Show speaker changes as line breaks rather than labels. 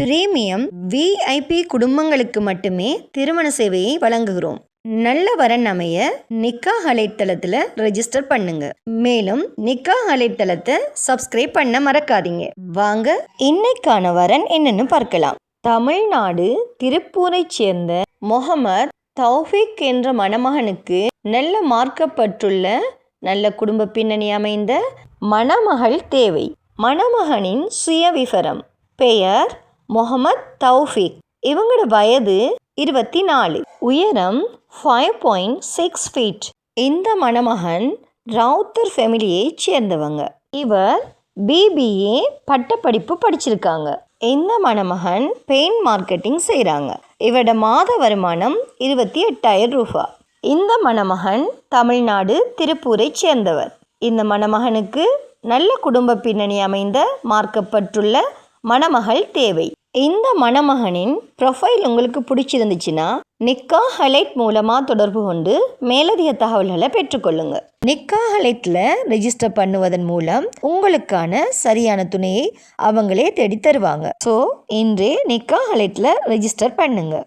Premium VIP குடும்பங்களுக்கு மட்டுமே திருமண சேவையை வழங்குகிறோம். நல்ல வரன் அமைய நிக்கா அலைத்தளத்தில் ரெஜிஸ்டர் பண்ணுங்க. மேலும் நிக்கா அலைத்தளத்தை சப்ஸ்கிரைப் பண்ண மறக்காதீங்க. வாங்க இன்னைக்கான வரன் என்னன்னு பார்க்கலாம். தமிழ்நாடு திருப்பூரை சேர்ந்த முகமது தௌஃபிக் என்ற மணமகனுக்கு நல்ல மார்க்கப்பட்டுள்ள நல்ல குடும்ப பின்னணி அமைந்த மணமகள் தேவை. மணமகனின் சுயவிவரம் பெயர் முகமது தௌஃபிக். இவங்களோட வயது இருபத்தி நாலு உயரம் ஃபைவ் பாயிண்ட் சிக்ஸ் ஃபீட் இந்த மணமகன் ரவுத்தர் ஃபேமிலியை சேர்ந்தவங்க. இவர் பிபிஏ பட்டப்படிப்பு படிச்சிருக்காங்க. இந்த மணமகன் பெயிண்ட் மார்க்கெட்டிங் செய்கிறாங்க இவரோட மாத வருமானம் இருபத்தி எட்டாயிரம் ரூபா. இந்த மணமகன் தமிழ்நாடு திருப்பூரை சேர்ந்தவர். இந்த மணமகனுக்கு நல்ல குடும்ப பின்னணி அமைந்த மார்க்கப்பட்டுள்ள மணமகள் தேவை. இந்த மணமகனின் ப்ரொஃபைல் உங்களுக்கு பிடிச்சிருந்துச்சுன்னா நிக்கா ஹலைட் மூலமாக தொடர்பு கொண்டு மேலதிக தகவல்களை பெற்றுக்கொள்ளுங்க. நிக்கா ஹலைட்டில் ரெஜிஸ்டர் பண்ணுவதன் மூலம் உங்களுக்கான சரியான துணையை அவங்களே தேடி தருவாங்க ஸோ இன்றே நிக்கா ஹலைட்டில் ரெஜிஸ்டர் பண்ணுங்கள்